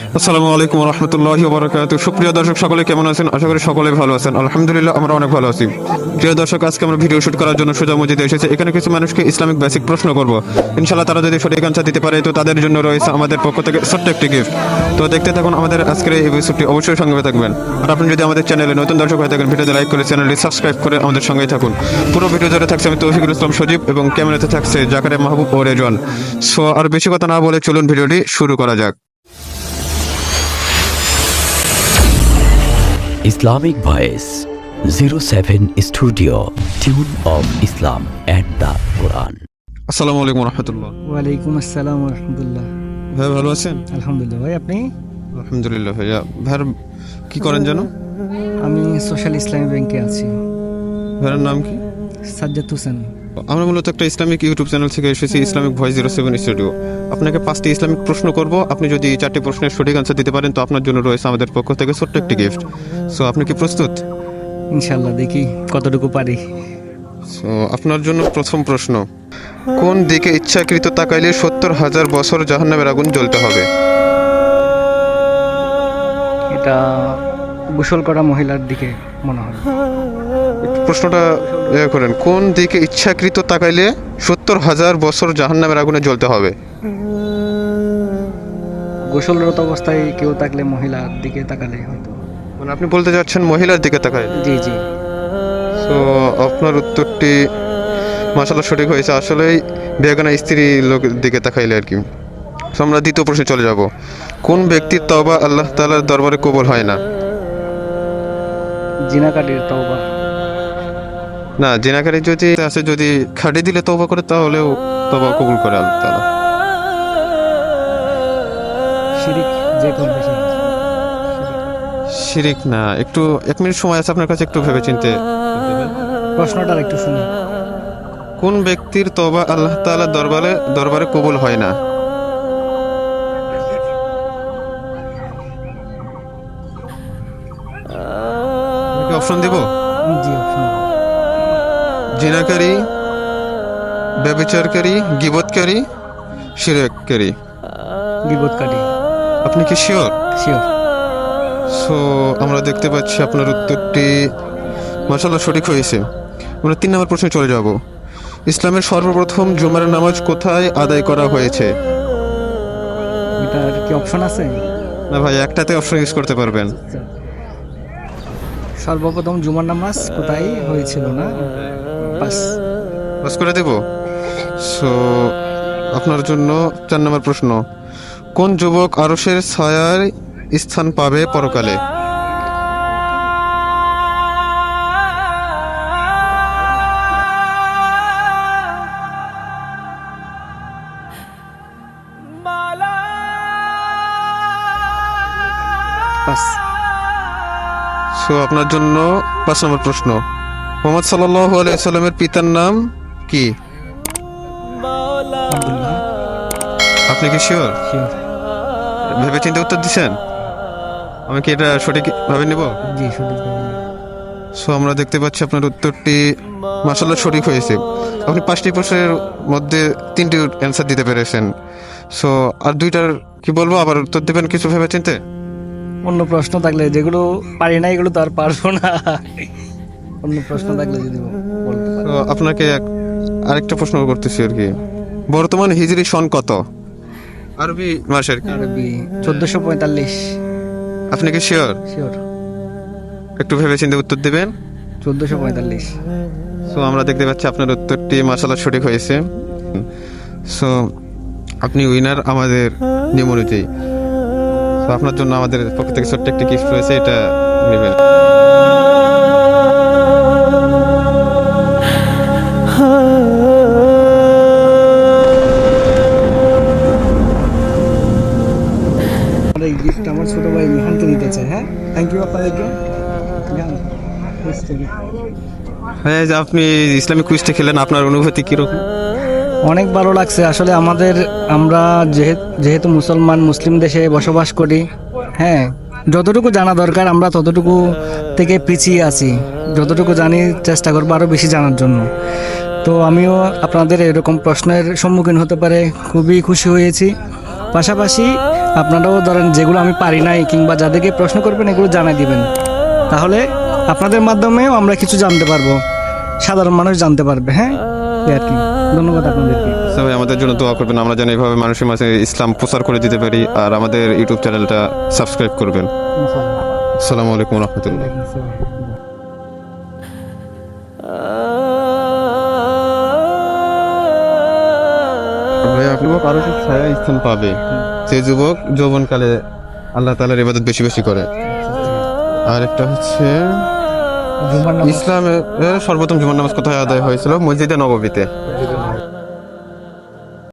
আসসালামু আলাইকুম রহমতুল্লাহি বারাকাতু সুপ্রিয় দর্শক, সকলে কেমন আছেন? আশা করি সকলে ভালো আছেন। আলহামদুলিল্লাহ, আমরা অনেক ভালো আছি। প্রিয় দর্শক, আজকে আমরা ভিডিও শুট করার জন্য সোজা মসজিদে এসেছি। এখানে কিছু মানুষকে ইসলামিক বেসিক প্রশ্ন করব। ইনশাল্লাহ তারা যদি সঠিক আনসার দিতে পারে, তো তাদের জন্য রয়েছে আমাদের পক্ষ থেকে ছোট্ট একটি গিফট তো দেখতে থাকুন আমাদের আজকের এই এপিসোডটি অবশ্যই সঙ্গে থাকবেন। আর আপনি যদি আমাদের চ্যানেলে নতুন দর্শক হয়ে থাকেন, ভিডিওতে লাইক করে চ্যানেলটি সাবস্ক্রাইব করে আমাদের সঙ্গেই থাকুন। পুরো ভিডিও ধরে থাকছে আমি তৌফিকুল ইসলাম সজীব এবং ক্যামেরাতে থাকছে জাকারে মাহবুব ও রেজন সো আর বেশি কথা না বলে চলুন ভিডিওটি শুরু করা যাক। Islamic Voice 07 Studio Tune of Islam and the কোরআন আসসালামু আলাইকুম রহমতুল্লাহ। ওয়ালাইকুম আসসালাম রহমতুল্লাহ। ভাই ভালো আছেন? আলহামদুলিল্লাহ ভাই আপনি? আলহামদুলিল্লাহ ভাইয়া। ভাই কি করেন জানো আমি সোশ্যাল ইসলামী ব্যাংকে আছি। ভাইয়ের নাম কি? সাজ্জাদ হোসেন। আমরা মূলত একটা ইসলামিক ইউটিউব চ্যানেল থেকে এসেছি Islamic voice zero seven studio. আপনাকে পাঁচটি ইসলামিক প্রশ্ন করব। আপনি যদি এই চারটি প্রশ্নের সঠিক আনসার দিতে পারেন তো আপনার জন্য রয়েছে আমাদের পক্ষ থেকে ছোট্ট একটি গিফট সো আপনি কি প্রস্তুত? ইনশাল্লাহ দেখি কতটুকু পারি। সো আপনার জন্য প্রথম প্রশ্ন কোন দিকে ইচ্ছাকৃত তাকাইলে সত্তর হাজার বছর জাহান্নামের আগুন জ্বলতে হবে? এটা গোসল করা মহিলার দিকে মনে হয়। প্রশ্নটা ইয়ে করেন কোন দিকে ইচ্ছাকৃত তাকাইলে সত্তর হাজার বছর জাহান্নামের আগুনে জ্বলতে হবে? গোসলরত অবস্থায় কেউ থাকলে মহিলার দিকে তাকালে হয়তো। মানে আপনি বলতে যাচ্ছেন মহিলার দিকে তাকায়? জি জি। তো আপনার উত্তরটি মাসাল্লাহ সঠিক হয়েছে। আসলেই বেগানা স্ত্রী লোকের দিকে তাকাইলে আর কি। তো আমরা দ্বিতীয় প্রশ্নে চলে যাব। কোন ব্যক্তির তবা আল্লাহ তাআলার দরবারে কবুল হয় না? জিনাকাটির তওবা। না জিনাকারী যদি আছে যদি খাটি দিলে তবা করে তাহলেও তবা কবুল করে আল্লাহ তাআলা। শিরিক যে শিরিক না একটু এক মিনিট সময় আছে আপনার কাছে একটু ভেবে চিনতে। প্রশ্নটা একটু শুনি। কোন ব্যক্তির তবা আল্লাহ তাআলার দরবারে দরবারে কবুল হয় না? অপশন দিব? জি অপশন জিনাকারী ব্যবচারকারী গিবতকারী শিরককারী। বিপদকারী আপনি কি শিওর? শিওর। সো আমরা দেখতে পাচ্ছি আপনার উত্তরটি মাসাল্লাহ সঠিক হয়েছে। আমরা তিন নম্বর প্রশ্নে চলে যাব। ইসলামের সর্বপ্রথম জুমার নামাজ কোথায় আদায় করা হয়েছে? এটার কি অপশন আছে? না ভাই একটাতে অপশন ইউজ করতে পারবেন। সর্বপ্রথম জুমার নামাজ কোথায় হয়েছিল না? পাস বাস করে দেব। সো আপনার জন্য চার নম্বর প্রশ্ন, কোন যুবক আরসের ছায়ায় স্থান পাবে পরকালে? সো আপনার জন্য পাঁচ নম্বর প্রশ্ন মোহাম্মদ সাল্লাহ আলাইসাল্লামের পিতার নাম কি? আপনি কি শিওর শিওর ভেবে চিন্তে উত্তর দিচ্ছেন আমি কি এটা সঠিক ভাবে নিব? জি সঠিক সো আমরা দেখতে পাচ্ছি আপনার উত্তরটি মাসাল্লাহ সঠিক হয়েছে। আপনি পাঁচটি প্রশ্নের মধ্যে তিনটি অ্যান্সার দিতে পেরেছেন। সো আর দুইটার কি বলব? আবার উত্তর দেবেন কিছু ভেবে চিনতে অন্য প্রশ্ন থাকলে যেগুলো পারি না এগুলো তো আর পারব না। অন্য প্রশ্ন থাকলে যদি তো আপনাকে এক- আরেকটা প্রশ্ন করতেছি আর কি। বর্তমান হিজরি সন কত? আরবি। মাসের কি? আরবি চোদ্দশো পঁয়তাল্লিশ। আপনি কি শিওর? শিওর। একটু ভেবে চিন্তে উত্তর দেবেন? চোদ্দশো পঁয়তাল্লিশ। সো আমরা দেখতে পাচ্ছি আপনার উত্তরটি মাসাল্লাহ সঠিক হয়েছে। সো আপনি উইনার আমাদের নিয়ম অনুযায়ী। তো আপনার জন্য আমাদের পক্ষ থেকে ছোট্ট একটি গিফট রয়েছে এটা নেবেন। আমার ছোট ভাই মিহানকে দিতে চাই হ্যাঁ? থ্যাংক ইউ আপনাদেরকে. হ্যাঁ আপনি ইসলামিক কুইজটা খেলেন আপনার অনুভূতি কীরকম? অনেক ভালো লাগছে। আসলে আমাদের আমরা যেহেতু যেহেতু মুসলমান মুসলিম দেশে বসবাস করি হ্যাঁ যতটুকু জানা দরকার আমরা ততটুকু থেকে পিছিয়ে আছি। যতটুকু জানি চেষ্টা করব আরও বেশি জানার জন্য। তো আমিও আপনাদের এরকম প্রশ্নের সম্মুখীন হতে পারে। খুবই খুশি হয়েছি। পাশাপাশি আপনারাও ধরেন যেগুলো আমি পারি নাই কিংবা যাদেরকে প্রশ্ন করবেন এগুলো জানাই দিবেন। তাহলে আপনাদের মাধ্যমেও আমরা কিছু জানতে পারব। সাধারণ মানুষ জানতে পারবে হ্যাঁ? এই আর কি। ধন্যবাদ আপনাদেরকে। সবাই আমাদের জন্য দোয়া করবেন। আমরা যেন এইভাবে মানুষের মাঝে ইসলাম প্রচার করে দিতে পারি। আর আমাদের ইউটিউব চ্যানেলটা সাবস্ক্রাইব করবেন। আসসালামু আলাইকুম রহমতুল্লাহ। যুবক আরও সব ছায়া স্থান পাবে। যে যুবক যৌবনকালে আল্লাহ তালার ইবাদত বেশি বেশি করে। আর একটা হচ্ছে ইসলামের সর্বপ্রথম জুমার নামাজ কোথায় আদায় হয়েছিল? মসজিদে নববীতে